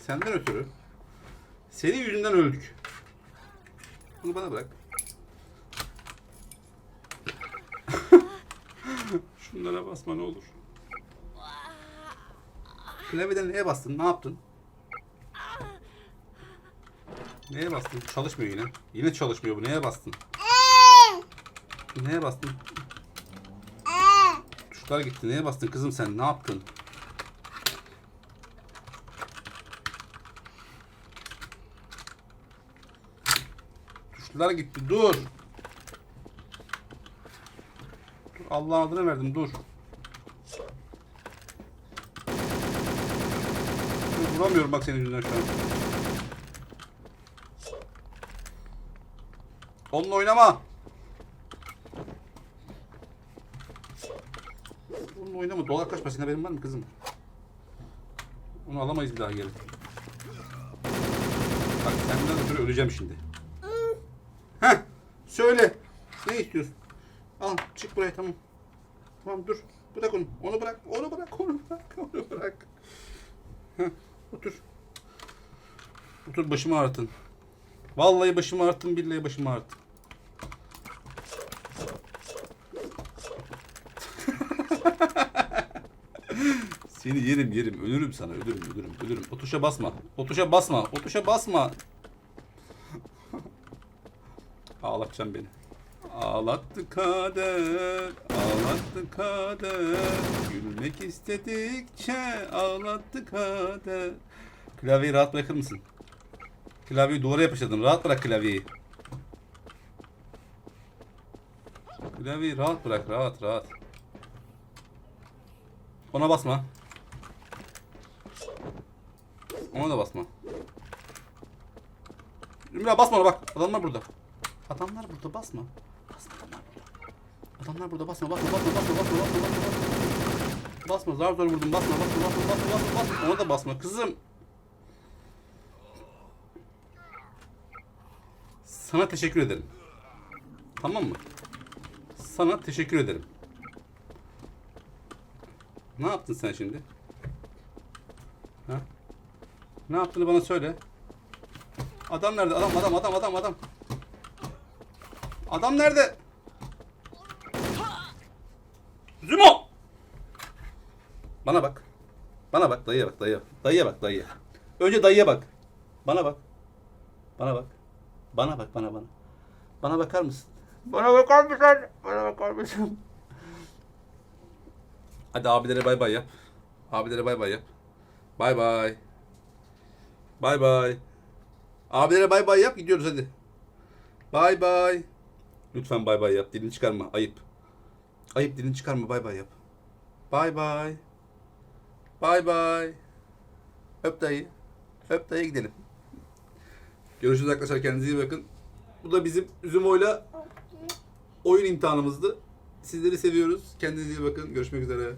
Senden ötürü. Senin yüzünden öldük. Bunu bana bırak. Şunlara basma ne olur. Klavyeden neye bastın? Ne yaptın? Neye bastın? Çalışmıyor yine. Yine çalışmıyor bu. Neye bastın? Neye bastın? Tuşlar gitti. Neye bastın kızım sen? Ne yaptın? Tuşlar gitti. Dur. Dur. Allah'ın adını verdim. Dur. Dur, Vuramıyorum bak senin yüzünden şu an. Onunla oynama. Onunla oynama. Dolar kaç parasına benim var mı kızım? Onu alamayız bir daha geri. Bak senden ötürü öleceğim şimdi. Heh. Söyle. Ne istiyorsun? Al çık buraya tamam. Tamam dur. Bırak onu. Onu bırak. Onu bırak. Onu bırak. Onu bırak. Heh. Otur. Otur başımı ağrıtın. Vallahi başımı ağrıttın. Billahi başımı ağrıttın. Seni yerim yerim. Ölürüm sana. Ölürüm ölürüm ölürüm. O tuşa basma. O tuşa basma. O tuşa basma. Ağlatacağım beni. Ağlattı kader, ağlattı kader. Gülmek istedikçe ağlattı kader. Klavyeyi rahat bırakır mısın? Klavyeyi duvara yapıştırdın. Rahat bırak klavyeyi. Klavyeyi rahat bırak, rahat rahat. Ona basma. Ona da basma. Ümra basma ona bak. Adamlar burada. Adamlar burada basma. Basma adamlar burada. Adamlar burada basma basma basma basma basma basma basma. Basma zar zor vurdum basma basma basma basma basma basma. Ona da basma kızım. Sana teşekkür ederim. Tamam mı? Sana teşekkür ederim. Ne yaptın sen şimdi? Ha? Ne yaptığını bana söyle. Adam nerede? Adam adam adam adam adam. Adam nerede? Zümo! Bana bak. Bana bak dayıya bak dayıya. Dayıya bak dayıya. Önce dayıya bak. Bana bak. Bana bak. Bana bak bana bana. Bana bakar mısın? Bana bakar mısın? Bana bakar mısın? Hadi abilere bay bay yap. Abilere bay bay yap. Bay bay. Bay bay. Abilere bay bay yap gidiyoruz hadi. Bay bay. Lütfen bay bay yap. Dilini çıkarma. Ayıp. Ayıp dilini çıkarma. Bay bay yap. Bay bay. Bay bay. Öp dayı. Öp dayı gidelim. Görüşürüz arkadaşlar. Kendinize iyi bakın. Bu da bizim Üzümo'yla oyun imtihanımızdı. Sizleri seviyoruz. Kendinize iyi bakın. Görüşmek üzere.